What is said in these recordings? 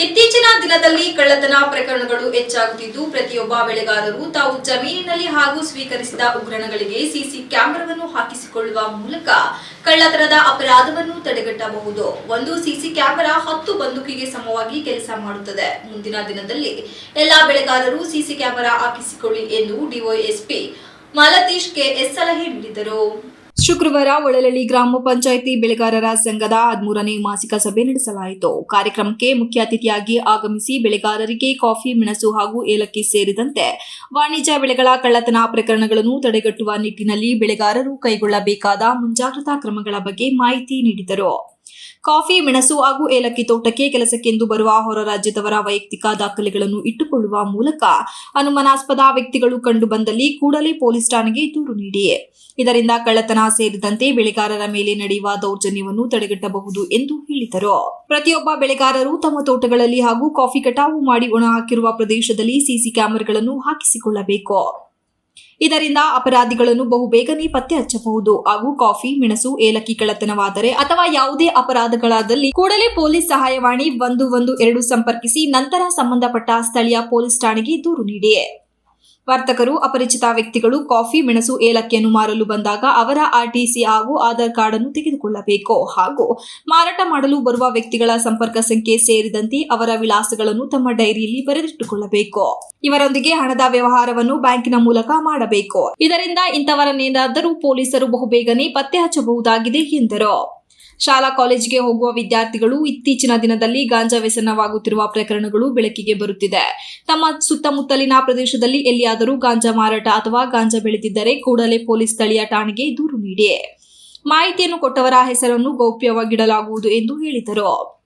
ಇತ್ತೀಚಿನ ದಿನದಲ್ಲಿ ಕಳ್ಳತನ ಪ್ರಕರಣಗಳು ಹೆಚ್ಚಾಗುತ್ತಿದ್ದು, ಪ್ರತಿಯೊಬ್ಬ ಬೆಳೆಗಾರರು ತಾವು ಜಮೀನಿನಲ್ಲಿ ಹಾಗೂ ಸ್ವೀಕರಿಸಿದ ಉಗ್ರಣಗಳಿಗೆ ಸಿಸಿ ಕ್ಯಾಮೆರಾವನ್ನು ಹಾಕಿಸಿಕೊಳ್ಳುವ ಮೂಲಕ ಕಳ್ಳತನದ ಅಪರಾಧವನ್ನು ತಡೆಗಟ್ಟಬಹುದು. ಒಂದು ಸಿಸಿ ಕ್ಯಾಮೆರಾ ಹತ್ತು ಬಂದೂಕಿಗೆ ಸಮವಾಗಿ ಕೆಲಸ ಮಾಡುತ್ತದೆ. ಮುಂದಿನ ದಿನದಲ್ಲಿ ಎಲ್ಲಾ ಬೆಳೆಗಾರರು ಸಿಸಿ ಕ್ಯಾಮೆರಾ ಹಾಕಿಸಿಕೊಳ್ಳಿ ಎಂದು ಡಿವೈಎಸ್ಪಿ ಮಾಲತೀಶ್ ಕೆಎಸ್ ಸಲಹೆ ನೀಡಿದರು. ಶುಕ್ರವಾರ ಒಳಲಳ್ಳಿ ಗ್ರಾಮ ಪಂಚಾಯಿತಿ ಬೆಳೆಗಾರರ ಸಂಘದ ಹದಿಮೂರನೇ ಮಾಸಿಕ ಸಭೆ ನಡೆಸಲಾಯಿತು. ಕಾರ್ಯಕ್ರಮಕ್ಕೆ ಮುಖ್ಯ ಅತಿಥಿಯಾಗಿ ಆಗಮಿಸಿ ಬೆಳೆಗಾರರಿಗೆ ಕಾಫಿ, ಮೆಣಸು ಹಾಗೂ ಏಲಕ್ಕಿ ಸೇರಿದಂತೆ ವಾಣಿಜ್ಯ ಬೆಳೆಗಳ ಕಳ್ಳತನ ಪ್ರಕರಣಗಳನ್ನು ತಡೆಗಟ್ಟುವ ನಿಟ್ಟಿನಲ್ಲಿ ಬೆಳೆಗಾರರು ಕೈಗೊಳ್ಳಬೇಕಾದ ಮುಂಜಾಗ್ರತಾ ಕ್ರಮಗಳ ಬಗ್ಗೆ ಮಾಹಿತಿ ನೀಡಿದರು. ಕಾಫಿ, ಮೆಣಸು ಹಾಗೂ ಏಲಕ್ಕಿ ತೋಟಕ್ಕೆ ಕೆಲಸಕ್ಕೆಂದು ಬರುವ ಹೊರ ರಾಜ್ಯದವರ ವೈಯಕ್ತಿಕ ದಾಖಲೆಗಳನ್ನು ಇಟ್ಟುಕೊಳ್ಳುವ ಮೂಲಕ ಅನುಮಾನಾಸ್ಪದ ವ್ಯಕ್ತಿಗಳು ಕಂಡು ಬಂದಲ್ಲಿ ಕೂಡಲೇ ಪೊಲೀಸ್ ಠಾಣೆಗೆ ದೂರು ನೀಡಿ. ಇದರಿಂದ ಕಳ್ಳತನ ಸೇರಿದಂತೆ ಬೆಳೆಗಾರರ ಮೇಲೆ ನಡೆಯುವ ದೌರ್ಜನ್ಯವನ್ನು ತಡೆಗಟ್ಟಬಹುದು ಎಂದು ಹೇಳಿದರು. ಪ್ರತಿಯೊಬ್ಬ ಬೆಳೆಗಾರರು ತಮ್ಮ ತೋಟಗಳಲ್ಲಿ ಹಾಗೂ ಕಾಫಿ ಕಟಾವು ಮಾಡಿ ಒಣ ಹಾಕಿರುವ ಪ್ರದೇಶದಲ್ಲಿ ಸಿಸಿ ಕ್ಯಾಮೆರಾಗಳನ್ನು ಹಾಕಿಸಿಕೊಳ್ಳಬೇಕು. ಇದರಿಂದ ಅಪರಾಧಿಗಳನ್ನು ಬಹುಬೇಗನೆ ಪತ್ತೆ ಹಚ್ಚಬಹುದು ಹಾಗೂ ಕಾಫಿ, ಮೆಣಸು, ಏಲಕ್ಕಿ ಕಳ್ಳತನವಾದರೆ ಅಥವಾ ಯಾವುದೇ ಅಪರಾಧಗಳಾದಲ್ಲಿ ಕೂಡಲೇ ಪೊಲೀಸ್ ಸಹಾಯವಾಣಿ ಒಂದು ಒಂದು ಎರಡು ಸಂಪರ್ಕಿಸಿ ನಂತರ ಸಂಬಂಧಪಟ್ಟ ಸ್ಥಳೀಯ ಪೊಲೀಸ್ ಠಾಣೆಗೆ ದೂರು ನೀಡಿ. ವರ್ತಕರು, ಅಪರಿಚಿತ ವ್ಯಕ್ತಿಗಳು ಕಾಫಿ, ಮೆಣಸು ಏಲಕ್ಕಿಯನ್ನು ಮಾರಲು ಬಂದಾಗ ಅವರ ಆರ್ಟಿಸಿ ಹಾಗೂ ಆಧಾರ್ ಕಾರ್ಡ್ ಅನ್ನು ತೆಗೆದುಕೊಳ್ಳಬೇಕು. ಹಾಗೂ ಮಾರಾಟ ಮಾಡಲು ಬರುವ ವ್ಯಕ್ತಿಗಳ ಸಂಪರ್ಕ ಸಂಖ್ಯೆ ಸೇರಿದಂತೆ ಅವರ ವಿಳಾಸಗಳನ್ನು ತಮ್ಮ ಡೈರಿಯಲ್ಲಿ ಬರೆದಿಟ್ಟುಕೊಳ್ಳಬೇಕು. ಇವರೊಂದಿಗೆ ಹಣದ ವ್ಯವಹಾರವನ್ನು ಬ್ಯಾಂಕಿನ ಮೂಲಕ ಮಾಡಬೇಕು. ಇದರಿಂದ ಇಂಥವರನ್ನೇನಾದರೂ ಪೊಲೀಸರು ಬಹುಬೇಗನೆ ಪತ್ತೆ ಹಚ್ಚಬಹುದಾಗಿದೆ ಎಂದರು. ಶಾಲಾ ಕಾಲೇಜಿಗೆ ಹೋಗುವ ವಿದ್ಯಾರ್ಥಿಗಳು ಇತ್ತೀಚಿನ ದಿನದಲ್ಲಿ ಗಾಂಜಾ ವ್ಯಸನವಾಗುತ್ತಿರುವ ಪ್ರಕರಣಗಳು ಬೆಳಕಿಗೆ ಬರುತ್ತಿದೆ. ತಮ್ಮ ಸುತ್ತಮುತ್ತಲಿನ ಪ್ರದೇಶದಲ್ಲಿ ಎಲ್ಲಿಯಾದರೂ ಗಾಂಜಾ ಮಾರಾಟ ಅಥವಾ ಗಾಂಜಾ ಬೆಳೆದಿದ್ದರೆ ಕೂಡಲೇ ಪೊಲೀಸ್ ಸ್ಥಳೀಯ ಠಾಣೆಗೆ ದೂರು ನೀಡಿ. ಮಾಹಿತಿಯನ್ನು ಕೊಟ್ಟವರ ಹೆಸರನ್ನು ಗೌಪ್ಯವಾಗಿಡಲಾಗುವುದು ಎಂದು ಹೇಳಿದರು.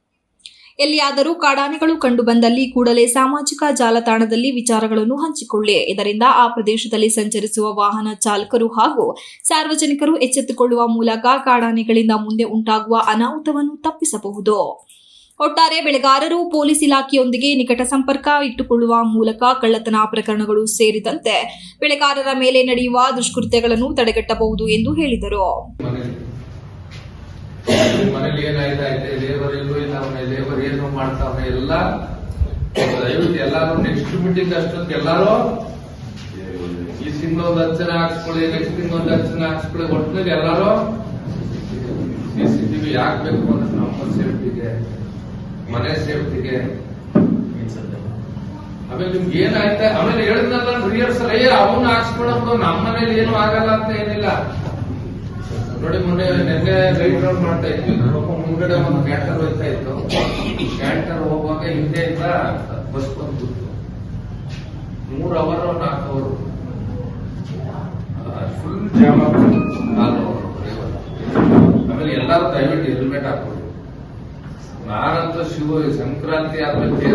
ಎಲ್ಲಿಯಾದರೂ ಕಾಡಾನೆಗಳು ಕಂಡುಬಂದಲ್ಲಿ ಕೂಡಲೇ ಸಾಮಾಜಿಕ ಜಾಲತಾಣದಲ್ಲಿ ವಿಚಾರಗಳನ್ನು ಹಂಚಿಕೊಳ್ಳಿ. ಇದರಿಂದ ಆ ಪ್ರದೇಶದಲ್ಲಿ ಸಂಚರಿಸುವ ವಾಹನ ಚಾಲಕರು ಹಾಗೂ ಸಾರ್ವಜನಿಕರು ಎಚ್ಚೆತ್ತುಕೊಳ್ಳುವ ಮೂಲಕ ಕಾಡಾನೆಗಳಿಂದ ಮುಂದೆ ಉಂಟಾಗುವ ಅನಾಹುತವನ್ನು ತಪ್ಪಿಸಬಹುದು. ಒಟ್ಟಾರೆ ಬೆಳೆಗಾರರು ಪೊಲೀಸ್ ಇಲಾಖೆಯೊಂದಿಗೆ ನಿಕಟ ಸಂಪರ್ಕ ಇಟ್ಟುಕೊಳ್ಳುವ ಮೂಲಕ ಕಳ್ಳತನ ಪ್ರಕರಣಗಳು ಸೇರಿದಂತೆ ಬೆಳೆಗಾರರ ಮೇಲೆ ನಡೆಯುವ ದುಷ್ಕೃತ್ಯಗಳನ್ನು ತಡೆಗಟ್ಟಬಹುದು ಎಂದು ಹೇಳಿದರು. ಮನೇಲಿ ಇದೆ ಲೇವರ್ ಲೇಬರ್ ಎಲ್ಲೂ ಇಲ್ಲ ಅವನೇ? ಲೇಬರ್ ಏನು ಮಾಡ್ತಾವನೆ? ಎಲ್ಲ ದಯವಿಟ್ಟು ಎಲ್ಲಾರು ನೆಕ್ಸ್ಟ್ ಮೀಟಿಂಗ್ ಅಷ್ಟೊತ್ತಿಗೆ ಎಲ್ಲಾರು ಈ ತಿಂಗಳು ಒಂದು ಹತ್ತು ಹಾಕ್ಸ್ಕೊಳ್ಳಿ ನೆಕ್ಸ್ಟ್ ತಿಂಗಳು ಒಂದು ಹತ್ತು ಹಾಕ್ಸ್ಕೊಳ್ಳಿ. ಒಟ್ಟಿನಲ್ಲಿ ಎಲ್ಲಾರು ಸಿಸಿಟಿವಿ ಯಾಕೆ ಬೇಕು ಅಂದ್ರೆ ನಮ್ಮ ಸೇಫ್ಟಿಗೆ, ಮನೆ ಸೇಫ್ಟಿಗೆ. ಆಮೇಲೆ ನಿಮ್ಗೆ ಏನಾಯ್ತಾ ಆಮೇಲೆ ಹೇಳಿದ್ನಲ್ಲ ರಿಹರ್ಸಲ್ ಅಯ್ಯ ಅವನ್ನ ಹಾಕ್ಸ್ಕೊಳ್ಳೋದು ನಮ್ಮ ಮನೇಲಿ ಏನು ಆಗಲ್ಲ ಅಂತ ಏನಿಲ್ಲ. ನೋಡಿ ಮೊನ್ನೆ ನೆನ್ನೆ ರೈಟ್ ರೌಂಡ್ ಮಾಡ್ತಾ ಇದ್ವಿ. ಪಾಪ ಮುಂದ್ಗಡೆ ಒಂದು ಕ್ಯಾಂಟರ್ ಹೋಗ್ತಾ ಇತ್ತು. ಕ್ಯಾಂಟರ್ ಹೋಗುವಾಗ ಹಿಂದೆಯಿಂದ ಬಸ್ ಬಂದು ಮೂರ್ ಅವರ್ ನಾಲ್ಕು ಅವರು. ಫುಲ್ ಜಾಮ್ ನಾಲ್ಕು ಆಮೇಲೆ ಎಲ್ಲರೂ ದಯವಿಟ್ಟು ಹೆಲ್ಮೆಟ್ ಹಾಕೊಳ್ಳಿ ನಾನಂತೂ ಶಿವ ಸಂಕ್ರಾಂತಿ ಆದ್ಮೇಲೆ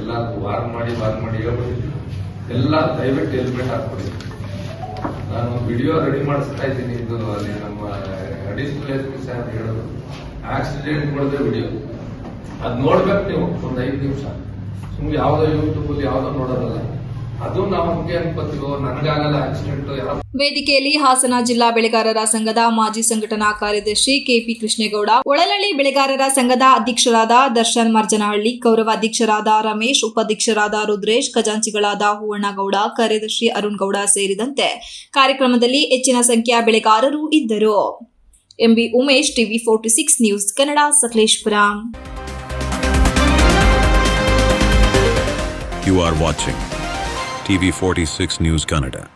ಎಲ್ಲಾರ್ಗು ವಾರ್ ಮಾಡಿ ವಾರ್ ಮಾಡಿ ಹೇಳ್ಬಿಟ್ಟಿದ್ದೀನಿ. ಎಲ್ಲ ದಯವಿಟ್ಟು ಹೆಲ್ಮೆಟ್ ಹಾಕೊಳ್ಳಿ ನಾನು ವಿಡಿಯೋ ರೆಡಿ ಮಾಡಿಸ್ತಾ ಇದ್ದೀನಿ ಇದು ಅಲ್ಲಿ ನಮ್ಮ ಪಿ ಸಾಹೇಬ್ ಹೇಳೋದು. ಆಕ್ಸಿಡೆಂಟ್ ಮಾಡಿದ್ರೆ ವಿಡಿಯೋ ಅದ್ ನೋಡ್ಬೇಕು ನೀವು, ಒಂದು ಐದು ನಿಮಿಷ. ಸುಮ್ಮನೆ ಯಾವ್ದೋ ಯೂಟ್ಯೂಬ್ ಅಲ್ಲಿ ಯಾವ್ದೋ ನೋಡೋದಲ್ಲ. ಅದು ನಾವು ಹಂಗೆ ಅನ್ಕೋತೀವೋ ನನ್ಗಾಗಲ್ಲ ಆಕ್ಸಿಡೆಂಟ್ ವೇದಿಕೆಯಲ್ಲಿ ಹಾಸನ ಜಿಲ್ಲಾ ಬೆಳೆಗಾರರ ಸಂಘದ ಮಾಜಿ ಸಂಘಟನಾ ಕಾರ್ಯದರ್ಶಿ ಕೆಪಿ ಕೃಷ್ಣೇಗೌಡ ಒಳಲಳ್ಳಿ ಬೆಳೆಗಾರರ ಸಂಘದ ಅಧ್ಯಕ್ಷರಾದ ದರ್ಶನ್ ಮರ್ಜನಹಳ್ಳಿ ಗೌರವ ಅಧ್ಯಕ್ಷರಾದ ರಮೇಶ್ ಉಪಾಧ್ಯಕ್ಷರಾದ ರುದ್ರೇಶ್ ಖಜಾಂಚಿಗಳಾದ ಹೂವಣ್ಣಗೌಡ ಕಾರ್ಯದರ್ಶಿ ಅರುಣ್ ಗೌಡ ಸೇರಿದಂತೆ ಕಾರ್ಯಕ್ರಮದಲ್ಲಿ ಹೆಚ್ಚಿನ ಸಂಖ್ಯೆಯ ಬೆಳೆಗಾರರು ಇದ್ದರು. M B Umesh TV forty six news Kannada Sakleshpur. R are TV 46 News Canada.